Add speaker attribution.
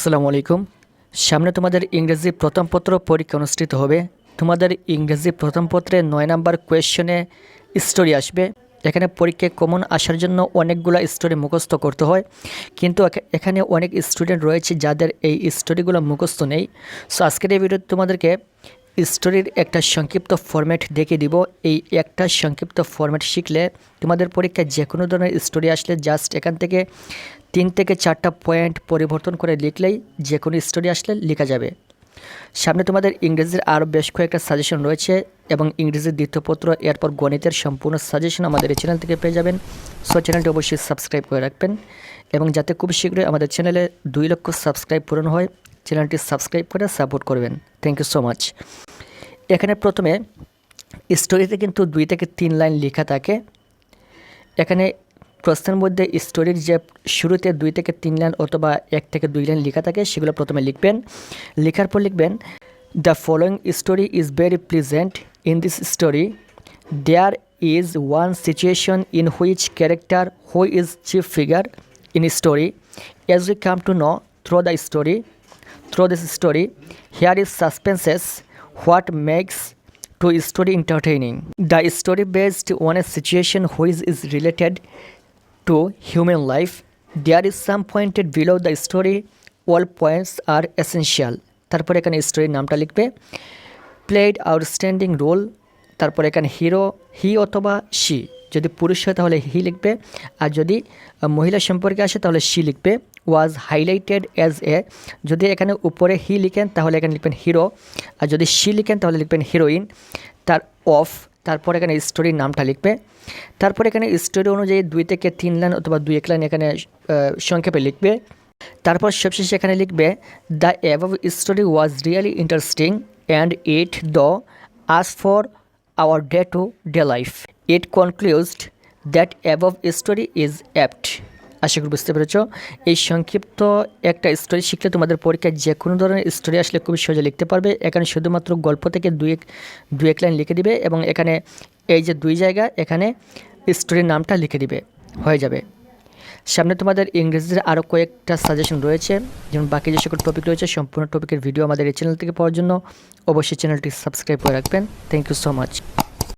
Speaker 1: আসসালামু আলাইকুম। সামনে তোমাদের ইংরেজি প্রথম পত্র পরীক্ষা অনুষ্ঠিত হবে। তোমাদের ইংরেজি প্রথম পত্রে নয় নাম্বার কোয়েশনে স্টোরি আসবে। এখানে পরীক্ষায় কমন আসার জন্য অনেকগুলো স্টোরি মুখস্থ করতে হয়। কিন্তু এখানে অনেক স্টুডেন্ট রয়েছে যাদের এই স্টোরিগুলো মুখস্থ নেই। সো আজকের এই ভিডিওতে তোমাদেরকে স্টোরির একটা সংক্ষিপ্ত ফরম্যাট দেখিয়ে দিব। এই একটা সংক্ষিপ্ত ফরম্যাট শিখলে তোমাদের পরীক্ষায় যে কোনো ধরনের স্টোরি আসলে জাস্ট এখান থেকে তিন থেকে চারটা পয়েন্ট পরিবর্তন করে লিখলেই যে কোনো স্টোরি আসলে লেখা যাবে। সামনে তোমাদের ইংরেজির আরও বেশ কয়েকটা সাজেশন রয়েছে এবং ইংরেজির দ্বিতীয় পত্র, এরপর গণিতের সম্পূর্ণ সাজেশন আমাদের এই চ্যানেল থেকে পেয়ে যাবেন। সো চ্যানেলটি অবশ্যই সাবস্ক্রাইব করে রাখবেন এবং যাতে খুব শীঘ্রই আমাদের চ্যানেলে দুই লক্ষ সাবস্ক্রাইব পূরণ হয়। চ্যানেলটি সাবস্ক্রাইব করে সাপোর্ট করবেন। থ্যাংক ইউ সো মাচ এখানে প্রথমে স্টোরিতে কিন্তু দুই থেকে তিন লাইন লেখা থাকে। এখানে প্রশ্নের মধ্যে স্টোরির যে শুরুতে দুই থেকে তিন লাইন অথবা এক থেকে দুই লাইন লেখা থাকে, সেগুলো প্রথমে লিখবেন। লেখার পর লিখবেন the following story is very pleasant in this story there is one situation in which character who is chief figure in story as we come to know through the story through this story here is suspenses what makes to story entertaining the story based on a situation which is related to human life there is some pointed below the story all points are essential তারপর এখানে স্টোরির নামটা লিখবে played outstanding role তারপর এখানে hero হি অথবা she যদি পুরুষ হয় তাহলে হি লিখবে, আর যদি মহিলা সম্পর্কে আসে তাহলে শি লিখবে ওয়াজ হাইলাইটেড অ্যাজ এ যদি এখানে উপরে হি লিখেন তাহলে এখানে লিখবেন হিরো আর যদি শি লিখেন তাহলে লিখবেন হিরোইন তার অফ তারপর এখানে স্টোরির নামটা লিখবে, তারপর এখানে স্টোরি অনুযায়ী দুই থেকে তিন লাইন অথবা দুই এক লাইন এখানে সংক্ষেপে লিখবে, তারপর সবশেষে এখানে লিখবে the above story was really interesting and it the us for our day to day life it concluded that above story is apt আশা করি বুঝতে পেরেছ। এই সংক্ষিপ্ত একটা স্টোরি শিখলে তোমাদের পরীক্ষায় যে কোনো ধরনের স্টোরি আসলে খুবই সহজে লিখতে পারবে। এখানে শুধুমাত্র গল্প থেকে দুই এক দুই এক লাইন লিখে দিবে এবং এখানে এই যে দুই জায়গা, এখানে স্টোরির নামটা লিখে দিবে। হয়ে যাবে। সামনে তোমাদের ইংরেজির আরও কয়েকটা সাজেশন রয়েছে। যেমন বাকি যে সকল টপিক রয়েছে, সম্পূর্ণ টপিকের ভিডিও আমাদের এই চ্যানেল থেকে পাওয়ার জন্য অবশ্যই চ্যানেলটি সাবস্ক্রাইব করে রাখবেন। Thank you so much